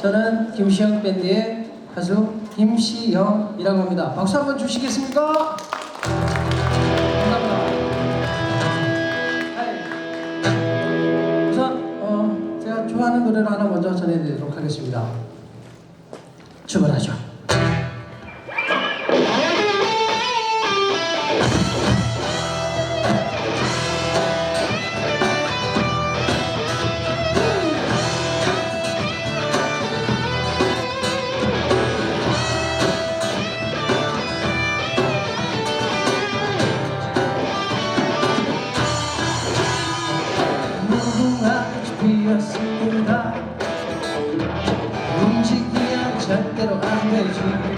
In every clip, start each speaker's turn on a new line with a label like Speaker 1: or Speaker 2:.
Speaker 1: 저는 김시영 밴드의 가수 김시영이라고 합니다. 박수 한번 주시겠습니까? 감사합니다. 하이. 우선 어, 제가 좋아하는 노래를 하나 먼저 전해드리도록 하겠습니다. 출발하죠. 피었습니다. 움직이면 절대로 안 되지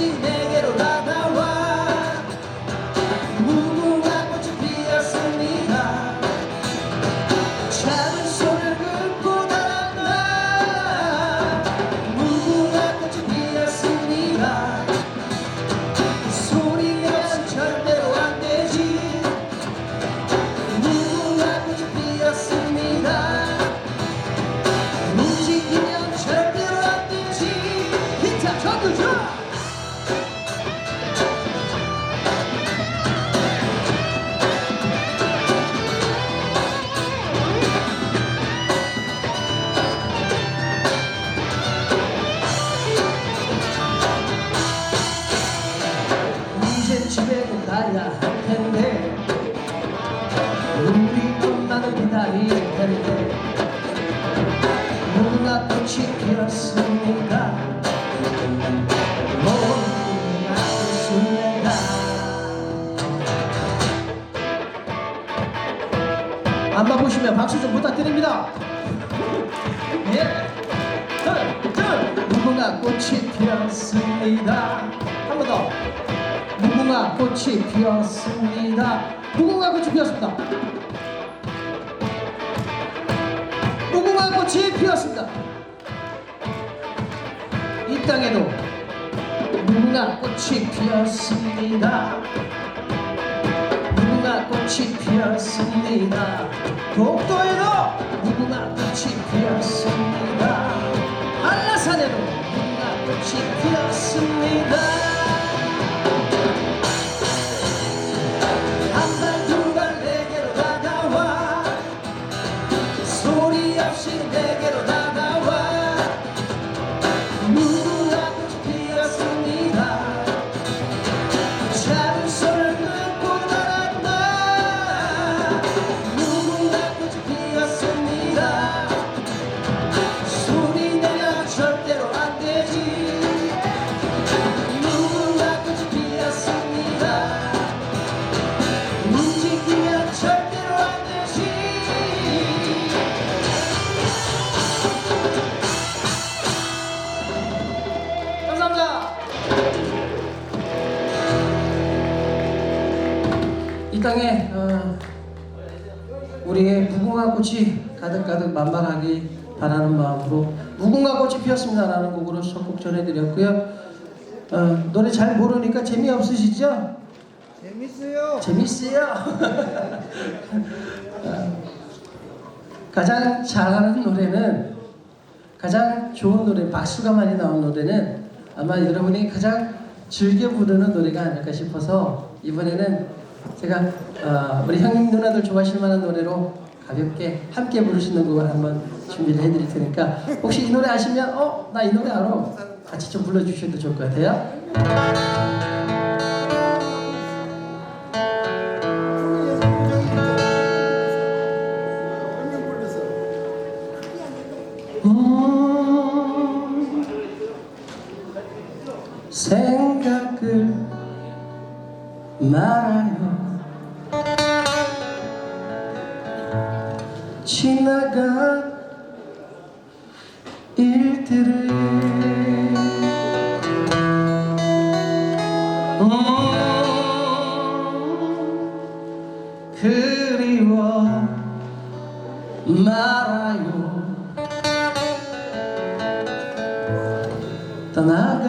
Speaker 1: 소리 기다릴 텐데 무궁화 꽃이 피었습니다 무궁화 술래가 안마 보시면 박수 좀 부탁드립니다 예. 둘, 둘. 무궁화 꽃이 피었습니다 한 번 더 무궁화 꽃이 피었습니다. 무궁화 꽃이 피었습니다. 무궁화 꽃이 피었습니다. 이 땅에도 무궁화 꽃이 피었습니다. 무궁화 꽃이 피었습니다. 독도에도 무궁화 꽃이 피었습니다. 한라산에도 무궁화 꽃이 피었습니다. 없이 이 땅에 어, 우리의 무궁화 꽃이 가득가득 만발하기 바라는 마음으로 무궁화 꽃이 피었습니다라는 곡으로 첫곡 전해드렸고요 어, 노래 잘 모르니까 재미없으시죠?
Speaker 2: 재밌어요.
Speaker 1: 재밌어요. 어, 가장 잘하는 노래는 가장 좋은 노래, 박수가 많이 나온 노래는 아마 여러분이 가장 즐겨 부르는 노래가 아닐까 싶어서 이번에는 제가 어, 우리 형님 누나들 좋아하실 만한 노래로 가볍게 함께 부를 수 있는 곡을 한번 준비를 해드릴 테니까 혹시 이 노래 아시면 어? 나 이 노래 알아 같이 좀 불러주셔도 좋을 것 같아요 그리워 말아요. 떠나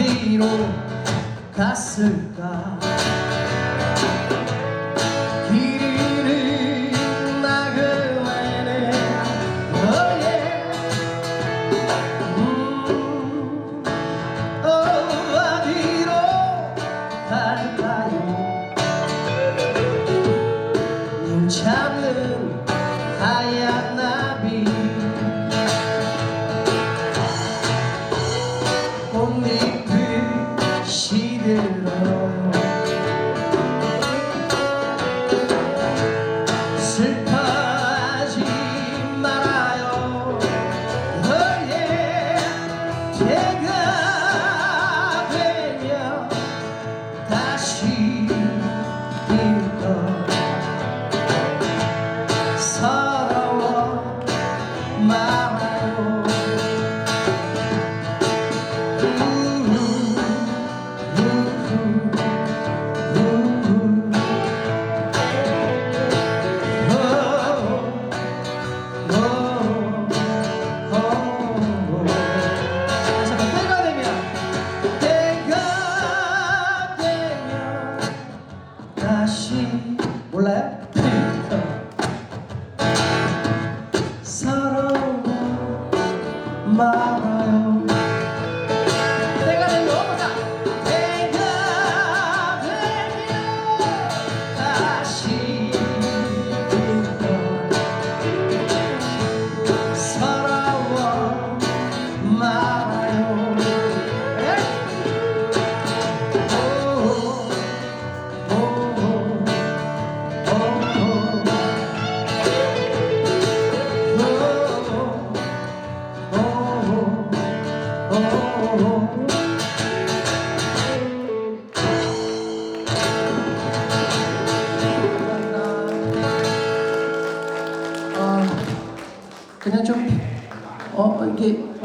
Speaker 1: 어디로 갔을까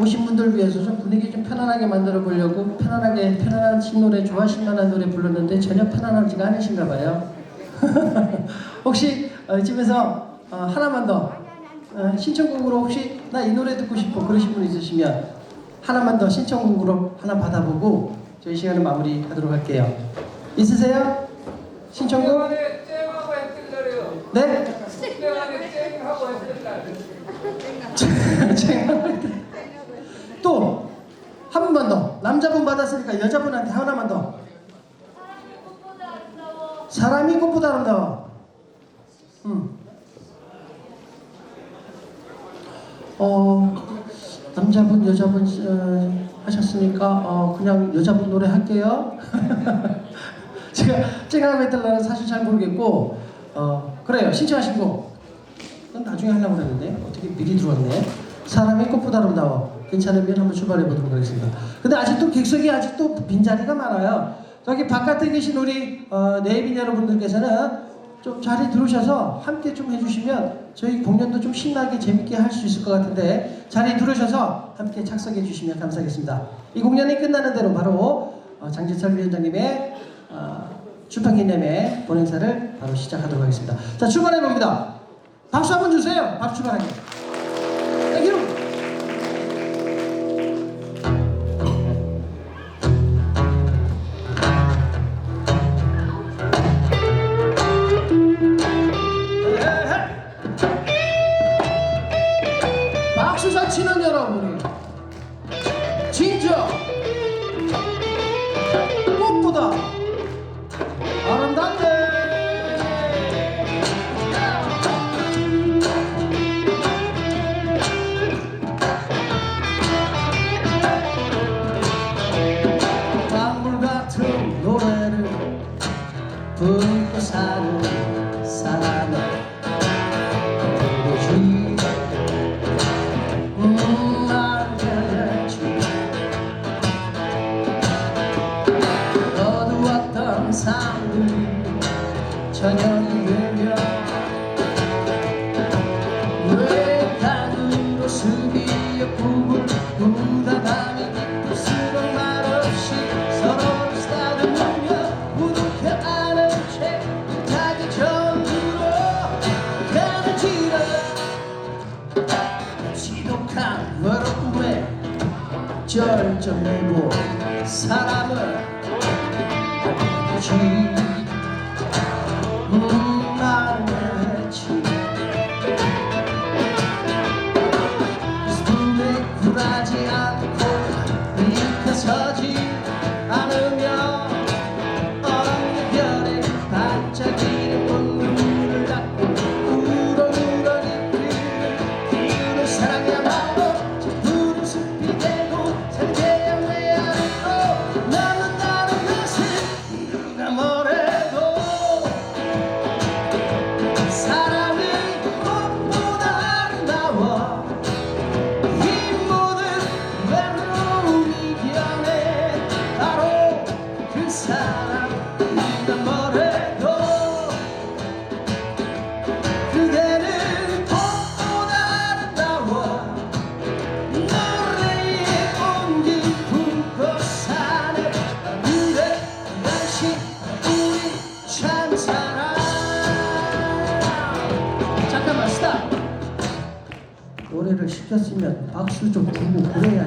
Speaker 1: 오신 분들 위해서 좀 분위기 좀 편안하게 만들어 보려고 편안하게 편안한 신노래 좋아하실 만한 노래 불렀는데 전혀 편안하지가 않으신가 봐요. 혹시 어, 이쯤에서 어, 하나만 더 어, 신청곡으로 혹시 나 이 노래 듣고 싶어 그러신 분 있으시면 하나만 더 신청곡으로 하나 받아보고 저희 시간을 마무리하도록 할게요. 있으세요? 신청곡?
Speaker 3: 그동안에 쨍하고 했던 거래요.
Speaker 1: 네?
Speaker 3: 그동안에 쨍하고 했던 거.
Speaker 1: 또 한번 더. 남자분 받았으니까 여자분한테 하나만 더. 사람이 꽃보다 아름다워. 음. 어, 남자분 여자분 어, 하셨으니까 어, 그냥 여자분 노래 할게요. 제가 제가 해달라는 사실 잘 모르겠고 어, 그래요. 신청하신 거 나중에 하려고 했는데 어떻게 미리 들어왔네. 사람이 꽃보다 아름다워. 괜찮으면 한번 출발해 보도록 하겠습니다. 근데 아직도 객석이 아직도 빈자리가 많아요. 저기 바깥에 계신 우리 어, 네이빈 여러분들께서는 좀 자리 들으셔서 함께 좀 해주시면 저희 공연도 좀 신나게 재밌게 할 수 있을 것 같은데 자리 들으셔서 함께 착석해 주시면 감사하겠습니다. 이 공연이 끝나는 대로 바로 어, 장진철 위원장님의 어, 출판기념회 본행사를 바로 시작하도록 하겠습니다. 자 출발해 봅니다. 박수 한번 주세요. 박수 출발하겠습니다. Señor. 박수 좀 주고 그래야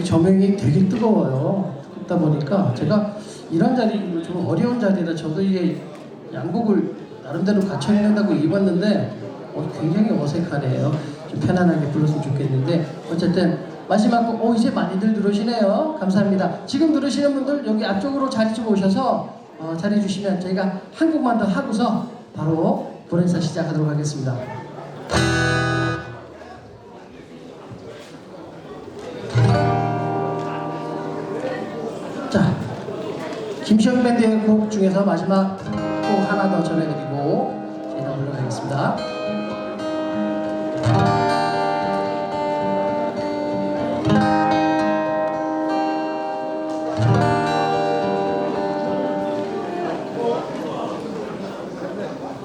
Speaker 1: 여기 조명이 되게 뜨거워요. 그러다 보니까 제가 이런 자리로 좀 어려운 자리라 저도 이게 양복을 나름대로 갖춰 입는다고 입었는데 어, 굉장히 어색하네요. 좀 편안하게 불렀으면 좋겠는데 어쨌든 마지막 곡, 어, 이제 많이들 들어오시네요. 감사합니다. 지금 들으시는 분들 여기 앞쪽으로 자리 좀 오셔서 어, 자리 주시면 저희가 한 곡만 더 하고서 바로 노래사 시작하도록 하겠습니다. 김시영 밴드의 곡 중에서 마지막 곡 하나 더 전해드리고 저희가 물러가겠습니다.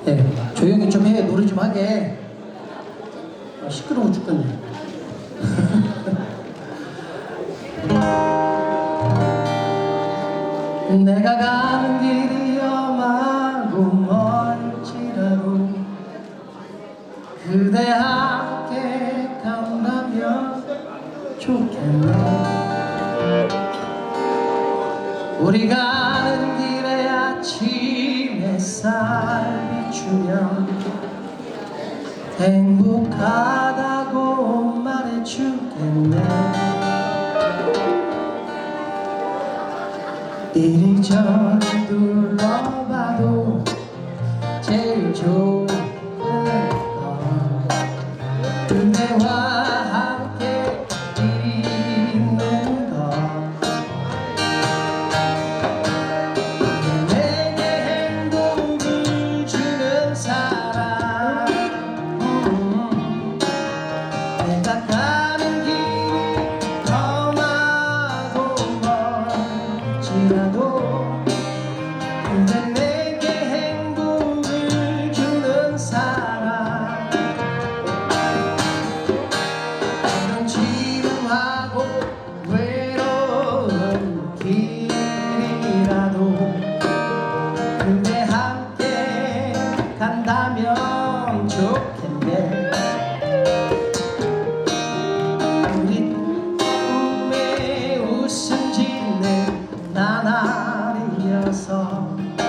Speaker 1: 네, 조용히 좀 해, 노래 좀 하게. 우리 가는 길에 아침 햇살 비추면 행복하다고 말해주겠네. 이리저리 둘러 나